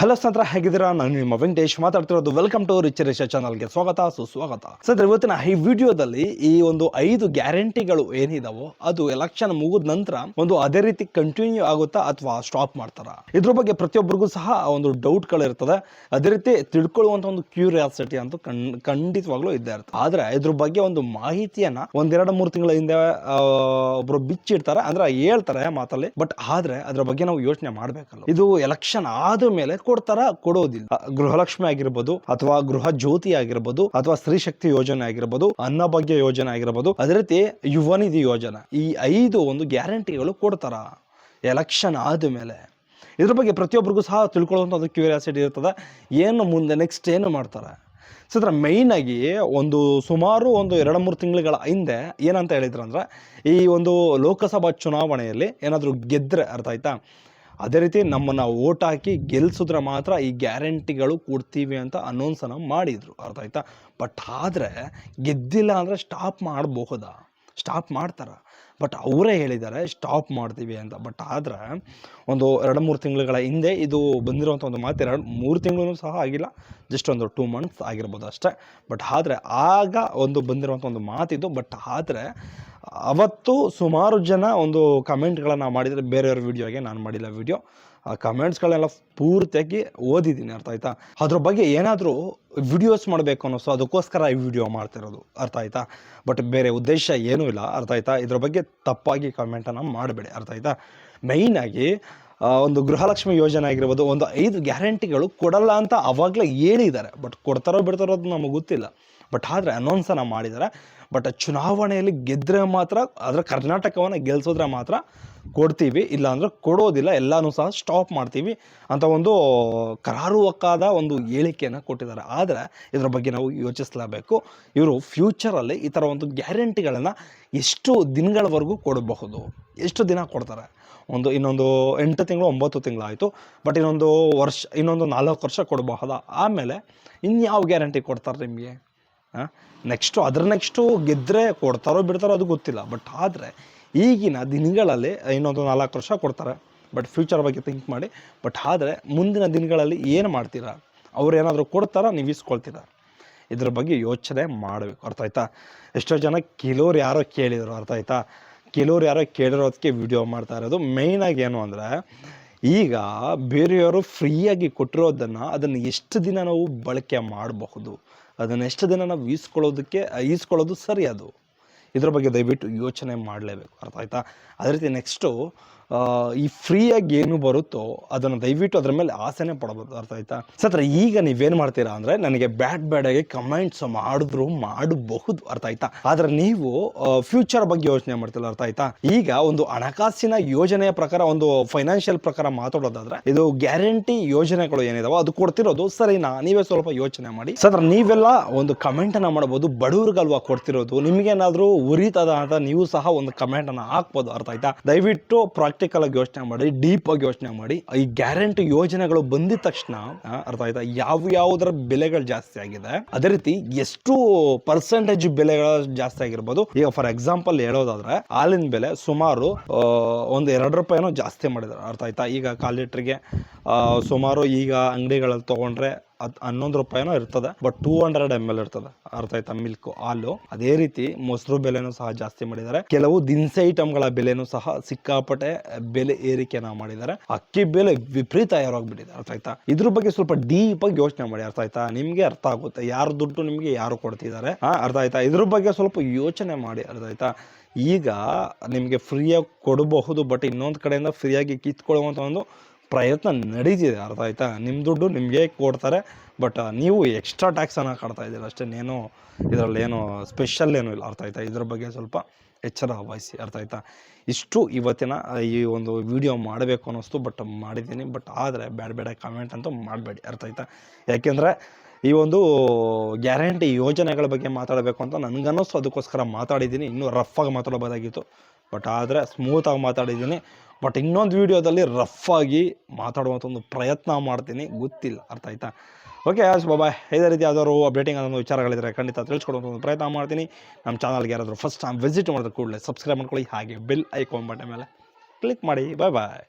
Hello ಸ್ನೇಹಿತರ ಹೇಗಿದ್ದೀರಾ? ನಾನು ನಿಮ್ಮ ವೆಂಕಟೇಶ್ ಮಾತಾಡ್ತಿರೋದು. ವೆಲ್ಕಮ್ ಟು ರಿಚ್ ರಿಚ ಚಾನಲ್ಗೆ ಸ್ವಾಗತ. ಸುಸ್ವಾಗತ. ಸ್ನೇಹಿತರೆ ಇವತ್ತಿನ ಈ ವಿಡಿಯೋದಲ್ಲಿ ಈ ಒಂದು ಐದು ಗ್ಯಾರಂಟಿಗಳು ಏನಿದಾವೋ, ಅದು ಎಲೆಕ್ಷನ್ ಮುಗಿದ ನಂತರ ಒಂದು ಅದೇ ರೀತಿ ಕಂಟಿನ್ಯೂ ಆಗುತ್ತಾ ಅಥವಾ ಸ್ಟಾಪ್ ಮಾಡ್ತಾರ? ಇದ್ರ ಬಗ್ಗೆ ಪ್ರತಿಯೊಬ್ಬರಿಗೂ ಸಹ ಒಂದು ಡೌಟ್ಗಳು ಇರ್ತದೆ. ಅದೇ ರೀತಿ ತಿಳ್ಕೊಳ್ಳುವಂತ ಒಂದು ಕ್ಯೂರಿಯಾಸಿಟಿ ಅಂತೂ ಖಂಡ್, ಖಂಡಿತವಾಗ್ಲೂ ಇದ್ದೇ ಇರ್ತದೆ. ಆದ್ರೆ ಇದ್ರ ಬಗ್ಗೆ ಒಂದು ಮಾಹಿತಿಯನ್ನ ಒಂದೆರಡು ಮೂರು ತಿಂಗಳ ಹಿಂದೆ ಒಬ್ರು ಬಿಚ್ಚಿಡ್ತಾರೆ. ಅಂದ್ರೆ ಹೇಳ್ತಾರೆ ಮಾತಲ್ಲಿ. ಬಟ್ ಆದ್ರೆ ಅದ್ರ ಬಗ್ಗೆ ನಾವು ಯೋಚನೆ ಮಾಡ್ಬೇಕಲ್ಲ ಇದು ಎಲೆಕ್ಷನ್ ಆದ ಮೇಲೆ ಕೊಡ್ತಾರ ಕೊಡೋದಿಲ್ಲ. ಗೃಹಲಕ್ಷ್ಮಿ ಆಗಿರ್ಬೋದು ಅಥವಾ ಗೃಹ ಜ್ಯೋತಿ ಆಗಿರ್ಬೋದು ಅಥವಾ ಸ್ತ್ರೀ ಶಕ್ತಿ ಯೋಜನೆ ಆಗಿರ್ಬೋದು ಅನ್ನಭಾಗ್ಯ ಯೋಜನೆ ಆಗಿರ್ಬೋದು, ಅದೇ ರೀತಿ ಯುವ ನಿಧಿ ಯೋಜನೆ. ಈ ಐದು ಒಂದು ಗ್ಯಾರಂಟಿಗಳು ಕೊಡ್ತಾರ ಎಲೆಕ್ಷನ್ ಆದ ಮೇಲೆ. ಇದ್ರ ಬಗ್ಗೆ ಪ್ರತಿಯೊಬ್ಬರಿಗೂ ಸಹ ತಿಳ್ಕೊಳ್ಳುವಂಥ ಒಂದು ಕ್ಯೂರಿಯಾಸಿಟಿ ಇರ್ತದೆ. ಏನು ಮುಂದೆ ನೆಕ್ಸ್ಟ್ ಏನು ಮಾಡ್ತಾರೆ? ಸೊ ಇದರ ಮೇಯ್ನಾಗಿ ಒಂದು ಸುಮಾರು ಒಂದು ಎರಡು ಮೂರು ತಿಂಗಳುಗಳ ಹಿಂದೆ ಏನಂತ ಹೇಳಿದ್ರಂದ್ರೆ, ಈ ಒಂದು ಲೋಕಸಭಾ ಚುನಾವಣೆಯಲ್ಲಿ ಏನಾದರೂ ಗೆದ್ದರೆ ಅರ್ಥ ಆಯ್ತಾ? ಅದೇ ರೀತಿ ನಮ್ಮನ್ನು ಓಟ್ ಹಾಕಿ ಗೆಲ್ಸಿದ್ರೆ ಮಾತ್ರ ಈ ಗ್ಯಾರಂಟಿಗಳು ಕೊಡ್ತೀವಿ ಅಂತ ಅನೌನ್ಸನ್ನು ಮಾಡಿದರು. ಅರ್ಥ ಆಯ್ತಾ? ಬಟ್ ಆದರೆ ಗೆದ್ದಿಲ್ಲ ಅಂದರೆ ಸ್ಟಾಪ್ ಮಾಡಬಹುದಾ ಸ್ಟಾಪ್ ಮಾಡ್ತಾರೆ. ಬಟ್ ಅವರೇ ಹೇಳಿದ್ದಾರೆ ಸ್ಟಾಪ್ ಮಾಡ್ತೀವಿ ಅಂತ. ಬಟ್ ಆದರೆ ಒಂದು ಎರಡು ಮೂರು ತಿಂಗಳುಗಳ ಹಿಂದೆ ಇದು ಬಂದಿರುವಂಥ ಒಂದು ಮಾತು ಎರಡು ಮೂರು ತಿಂಗಳು ಸಹ ಆಗಿಲ್ಲ ಜಸ್ಟ್ ಒಂದು ಟೂ ಮಂತ್ಸ್ ಆಗಿರ್ಬೋದು ಅಷ್ಟೇ. ಬಟ್ ಆದರೆ ಆಗ ಒಂದು ಬಂದಿರುವಂಥ ಒಂದು ಮಾತಿದು ಬಟ್ ಆದರೆ ಅವತ್ತು ಸುಮಾರು ಜನ ಒಂದು ಕಮೆಂಟ್ಗಳನ್ನು ಮಾಡಿದರೆ ಬೇರೆಯವ್ರ ವಿಡಿಯೋಗೆ ನಾನು ಮಾಡಿಲ್ಲ ವಿಡಿಯೋ. ಆ ಕಮೆಂಟ್ಸ್ಗಳೆಲ್ಲ ಪೂರ್ತಿಯಾಗಿ ಓದಿದ್ದೀನಿ, ಅರ್ಥ ಆಯ್ತಾ? ಅದ್ರ ಬಗ್ಗೆ ಏನಾದರೂ ವಿಡಿಯೋಸ್ ಮಾಡಬೇಕು ಅನ್ನಿಸ್ತು ಅದಕ್ಕೋಸ್ಕರ ಈ ವಿಡಿಯೋ ಮಾಡ್ತಿರೋದು ಅರ್ಥ ಆಯ್ತಾ? ಬಟ್ ಬೇರೆ ಉದ್ದೇಶ ಏನೂ ಇಲ್ಲ, ಅರ್ಥ ಆಯ್ತಾ? ಇದ್ರ ಬಗ್ಗೆ ತಪ್ಪಾಗಿ ಕಮೆಂಟನ್ನು ಮಾಡಬೇಡಿ, ಅರ್ಥ ಆಯ್ತಾ? ಮೈನಾಗಿ ಒಂದು ಗೃಹಲಕ್ಷ್ಮಿ ಯೋಜನೆ ಆಗಿರ್ಬೋದು, ಒಂದು ಐದು ಗ್ಯಾರಂಟಿಗಳು ಕೊಡಲ್ಲ ಅಂತ ಅವಾಗಲೇ ಹೇಳಿದ್ದಾರೆ. ಬಟ್ ಕೊಡ್ತಾರೋ ಬಿಡ್ತಾರೋ ಅದು ನಮಗೆ ಗೊತ್ತಿಲ್ಲ. ಬಟ್ ಆದರೆ ಅನೌನ್ಸನ್ನು ಮಾಡಿದ್ದಾರೆ ಬಟ್ ಚುನಾವಣೆಯಲ್ಲಿ ಗೆದ್ದರೆ ಮಾತ್ರ ಅದರ ಕರ್ನಾಟಕವನ್ನು ಗೆಲ್ಲಿಸಿದ್ರೆ ಮಾತ್ರ ಕೊಡ್ತೀವಿ. ಇಲ್ಲ ಅಂದ್ರೆ ಕೊಡೋದಿಲ್ಲ. ಎಲ್ಲನೂ ಸಹ ಸ್ಟಾಪ್ ಮಾಡ್ತೀವಿ ಅಂತ ಒಂದು ಕರಾರುವಕ್ಕಾದ ಒಂದು ಹೇಳಿಕೆಯನ್ನು ಕೊಟ್ಟಿದ್ದಾರೆ ಆದರೆ ಇದರ ಬಗ್ಗೆ ನಾವು ಯೋಚಿಸಲೇಬೇಕು. ಇವರು ಫ್ಯೂಚರಲ್ಲಿ ಈ ಥರ ಒಂದು ಗ್ಯಾರಂಟಿಗಳನ್ನು ಎಷ್ಟು ದಿನಗಳವರೆಗೂ ಕೊಡಬಹುದು? ಎಷ್ಟು ದಿನ ಕೊಡ್ತಾರೆ? ಒಂದು ಇನ್ನೊಂದು ಎಂಟು ತಿಂಗಳು, ಒಂಬತ್ತು ತಿಂಗಳಾಯಿತು. ಬಟ್ ಇನ್ನೊಂದು ವರ್ಷ, ಇನ್ನೊಂದು ನಾಲ್ಕು ವರ್ಷ ಕೊಡಬಹುದಾ? ಆಮೇಲೆ ಇನ್ಯಾವ ಗ್ಯಾರಂಟಿ ಕೊಡ್ತಾರೆ ನಿಮಗೆ? ನೆಕ್ಸ್ಟು ಅದ್ರ ನೆಕ್ಸ್ಟು ಗೆದ್ದರೆ ಕೊಡ್ತಾರೋ ಬಿಡ್ತಾರೋ ಅದು ಗೊತ್ತಿಲ್ಲ. ಬಟ್ ಆದರೆ ಈಗಿನ ದಿನಗಳಲ್ಲಿ ಇನ್ನೊಂದು ನಾಲ್ಕು ವರ್ಷ ಕೊಡ್ತಾರೆ. ಬಟ್ ಫ್ಯೂಚರ್ ಬಗ್ಗೆ ಥಿಂಕ್ ಮಾಡಿ. ಬಟ್ ಆದರೆ ಮುಂದಿನ ದಿನಗಳಲ್ಲಿ ಏನು ಮಾಡ್ತೀರಾ? ಅವ್ರು ಏನಾದರೂ ಕೊಡ್ತಾರಾ? ನೀವು ಇಸ್ಕೊಳ್ತೀರಾ ಇದ್ರ ಬಗ್ಗೆ ಯೋಚನೆ ಮಾಡಬೇಕು. ಅರ್ಥ ಆಯ್ತಾ? ಎಷ್ಟೋ ಜನ ಕೆಲವ್ರು ಯಾರೋ ಕೇಳಿದರು. ಅರ್ಥ ಆಯ್ತಾ? ಕೆಲವ್ರು ಯಾರೋ ಕೇಳಿರೋದಕ್ಕೆ ವಿಡಿಯೋ ಮಾಡ್ತಾ ಇರೋದು. ಮೇಯ್ನಾಗಿ ಏನು ಅಂದರೆ ಈಗ ಬೇರೆಯವರು ಫ್ರೀಯಾಗಿ ಕೊಟ್ಟಿರೋದನ್ನು ಅದನ್ನು ಎಷ್ಟು ದಿನ ನಾವು ಬಳಕೆ ಮಾಡಬಹುದು? ಅದನ್ನು ಎಷ್ಟು ದಿನ ನಾವು ಈಸ್ಕೊಳ್ಳೋದಕ್ಕೆ, ಈಸ್ಕೊಳ್ಳೋದು ಸರಿ ಅದು. ಇದ್ರ ಬಗ್ಗೆ ದಯವಿಟ್ಟು ಯೋಚನೆ ಮಾಡಲೇಬೇಕು. ಅರ್ಥ ಆಯಿತಾ? ಅದೇ ರೀತಿ ನೆಕ್ಸ್ಟು ಈ ಫ್ರೀಯಾಗಿ ಏನು ಬರುತ್ತೋ ಅದನ್ನು ದಯವಿಟ್ಟು ಅದ್ರ ಮೇಲೆ ಆಸೆನೇ ಪಡಬಹುದು ಅರ್ಥ ಆಯ್ತಾ? ಸತ್ರ, ಈಗ ನೀವೇನು ಮಾಡ್ತೀರಾ ಅಂದರೆ ನನಗೆ ಬ್ಯಾಡ್ ಬ್ಯಾಡಾಗಿ ಕಮೆಂಟ್ಸ್ ಮಾಡಿದ್ರು ಮಾಡಬಹುದು. ಅರ್ಥ ಆಯ್ತಾ? ಆದರೆ ನೀವು ಫ್ಯೂಚರ್ ಬಗ್ಗೆ ಯೋಚನೆ ಮಾಡ್ತಿಲ್ಲ ಅರ್ಥ ಆಯ್ತಾ? ಈಗ ಒಂದು ಹಣಕಾಸಿನ ಯೋಜನೆಯ ಪ್ರಕಾರ, ಒಂದು ಫೈನಾನ್ಷಿಯಲ್ ಪ್ರಕಾರ ಮಾತಾಡೋದಾದ್ರೆ ಇದು ಗ್ಯಾರಂಟಿ ಯೋಜನೆಗಳು ಏನಿದಾವೋ ಅದು ಕೊಡ್ತಿರೋದು ಸರಿನಾ? ನೀವೇ ಸ್ವಲ್ಪ ಯೋಚನೆ ಮಾಡಿ. ಸತ್ರ, ನೀವೆಲ್ಲ ಒಂದು ಕಮೆಂಟ್ ಅನ್ನ ಮಾಡಬಹುದು ಬಡವ್ರಿಗಲ್ವಾ ಕೊಡ್ತಿರೋದು? ನಿಮ್ಗೇನಾದ್ರೂ ಉರಿತದ ಅಂತ ನೀವು ಸಹ ಒಂದು ಕಮೆಂಟ್ ಅನ್ನ ಹಾಕ್ಬೋದು. ಅರ್ಥ ಆಯ್ತಾ? ದಯವಿಟ್ಟು ಪ್ರಾಕ್ಟಿಕಲ್ ಆಗಿ ಯೋಚನೆ ಮಾಡಿ ಡೀಪ್ ಆಗಿ ಯೋಚನೆ ಮಾಡಿ, ಈ ಗ್ಯಾರಂಟಿ ಯೋಜನೆಗಳು ಬಂದಿದ ತಕ್ಷಣ ಅರ್ಥ ಆಯ್ತಾ? ಯಾವ ಯಾವುದರ ಬೆಲೆಗಳು ಜಾಸ್ತಿ ಆಗಿದೆ? ಅದೇ ರೀತಿ ಎಷ್ಟು ಪರ್ಸೆಂಟೇಜ್ ಬೆಲೆಗಳು ಜಾಸ್ತಿ ಆಗಿರ್ಬೋದು. ಈಗ ಫಾರ್ ಎಕ್ಸಾಂಪಲ್ ಹೇಳೋದಾದ್ರೆ, ಹಾಲಿನ ಬೆಲೆ ಸುಮಾರು ಒಂದು ಎರಡು ರೂಪಾಯಿನೂ ಜಾಸ್ತಿ ಮಾಡಿದ್ದಾರೆ. ಅರ್ಥ ಆಯ್ತಾ? ಈಗ ಕಾಲ್ ಲೀಟ್ರಿಗೆ ಸುಮಾರು ಈಗ ಅಂಗಡಿಗಳಲ್ಲಿ ತಗೊಂಡ್ರೆ ಅದು ಹನ್ನೊಂದು ರೂಪಾಯಿನೋ ಇರ್ತದೆ but two hundred M L ಇರ್ತದೆ. ಅರ್ಥ ಆಯ್ತಾ? ಮಿಲ್ಕ್ ಹಾಲು. ಅದೇ ರೀತಿ ಮೊಸರು ಬೆಲೆನೂ ಸಹ ಜಾಸ್ತಿ ಮಾಡಿದ್ದಾರೆ. ಕೆಲವು ದಿನಸಿ ಐಟಮ್ಗಳ ಬೆಲೆನೂ ಸಹ ಸಿಕ್ಕಾಪಟ್ಟೆ ಬೆಲೆ ಏರಿಕೆನ ಮಾಡಿದ್ದಾರೆ. ಅಕ್ಕಿ ಬೆಲೆ ವಿಪರೀತ ಏರೋಗ್ಬಿಟ್ಟಿದೆ. ಅರ್ಥ ಆಯ್ತಾ? ಇದ್ರ ಬಗ್ಗೆ ಸ್ವಲ್ಪ ಡೀಪ್ ಆಗಿ ಯೋಚನೆ ಮಾಡಿ. ಅರ್ಥ ಆಯ್ತಾ? ನಿಮ್ಗೆ ಅರ್ಥ ಆಗುತ್ತೆ. ಯಾರು ದುಡ್ಡು ನಿಮ್ಗೆ ಯಾರು ಕೊಡ್ತಿದ್ದಾರೆ? ಅರ್ಥ ಆಯ್ತಾ? ಇದ್ರ ಬಗ್ಗೆ ಸ್ವಲ್ಪ ಯೋಚನೆ ಮಾಡಿ. ಅರ್ಥ ಆಯ್ತಾ? ಈಗ ನಿಮಗೆ ಫ್ರೀಯಾಗಿ ಕೊಡಬಹುದು ಬಟ್ ಇನ್ನೊಂದು ಕಡೆಯಿಂದ ಫ್ರೀಯಾಗಿ ಕಿತ್ಕೊಳ್ಳುವಂಥ ಒಂದು ಪ್ರಯತ್ನ ನಡೀತಿದೆ, ಅರ್ಥ ಆಯ್ತಾ? ನಿಮ್ಮ ದುಡ್ಡು ನಿಮಗೆ ಕೊಡ್ತಾರೆ, ಬಟ್ ನೀವು ಎಕ್ಸ್ಟ್ರಾ ಟ್ಯಾಕ್ಸನ್ನು ಕಟ್ತಾ ಇದ್ದೀರ. ಅಷ್ಟೇ ಇದರಲ್ಲಿ ಏನು ಸ್ಪೆಷಲ್ ಏನೂ ಇಲ್ಲ, ಅರ್ಥ ಆಯ್ತಾ? ಇದ್ರ ಬಗ್ಗೆ ಸ್ವಲ್ಪ ಎಚ್ಚರ ವಹಿಸಿ, ಅರ್ಥ ಆಯ್ತಾ? ಇಷ್ಟು ಇವತ್ತಿನ ಈ ಒಂದು ವಿಡಿಯೋ ಮಾಡಬೇಕು ಅನ್ನಿಸ್ತು, ಬಟ್ ಮಾಡಿದ್ದೀನಿ. ಬಟ್ ಆದರೆ ಬೇಡ ಬೇಡ ಕಾಮೆಂಟ್ ಅಂತೂ ಮಾಡಬೇಡಿ, ಅರ್ಥ ಆಯ್ತಾ? ಯಾಕೆಂದರೆ ಈ ಒಂದು ಗ್ಯಾರಂಟಿ ಯೋಜನೆಗಳ ಬಗ್ಗೆ ಮಾತಾಡಬೇಕು ಅಂತ ನನಗನ್ನಿಸ್ತು ಅದಕ್ಕೋಸ್ಕರ ಮಾತಾಡಿದ್ದೀನಿ. ಇನ್ನೂ ರಫಾಗಿ ಮಾತಾಡಬೋದಾಗಿತ್ತು ಬಟ್ ಆದರೆ ಸ್ಮೂತಾಗಿ ಮಾತಾಡಿದ್ದೀನಿ. ಬಟ್ ಇನ್ನೊಂದು ವೀಡಿಯೋದಲ್ಲಿ ರಫ್ ಆಗಿ ಮಾತಾಡುವಂಥ ಒಂದು ಪ್ರಯತ್ನ ಮಾಡ್ತೀನಿ. ಗೊತ್ತಿಲ್ಲ. ಅರ್ಥ ಆಯ್ತಾ? ಓಕೆ ಆಸ್ ಬಾಬಾ ಇದೇ ರೀತಿ ಯಾವ್ದಾದ್ರು ಅಪ್ಡೇಟಿಂಗ್ ಅನ್ನೋ ವಿಚಾರಗಳಿದ್ರೆ ಖಂಡಿತ ತಿಳಿಸ್ಕೊಡುವಂಥ ಒಂದು ಪ್ರಯತ್ನ ಮಾಡ್ತೀನಿ. ನಮ್ಮ ಚಾನಲ್ಗೆ ಯಾರಾದರೂ ಫಸ್ಟ್ ಟೈಮ್ ವಿಸಿಟ್ ಮಾಡಿದ್ರೆ ಕೂಡಲೇ ಸಬ್ಸ್ಕ್ರೈಬ್ ಮಾಡ್ಕೊಳ್ಳಿ. ಹಾಗೆ ಬೆಲ್ ಐಕಾನ್ ಬಟನ್ ಮೇಲೆ ಕ್ಲಿಕ್ ಮಾಡಿ. Bye bye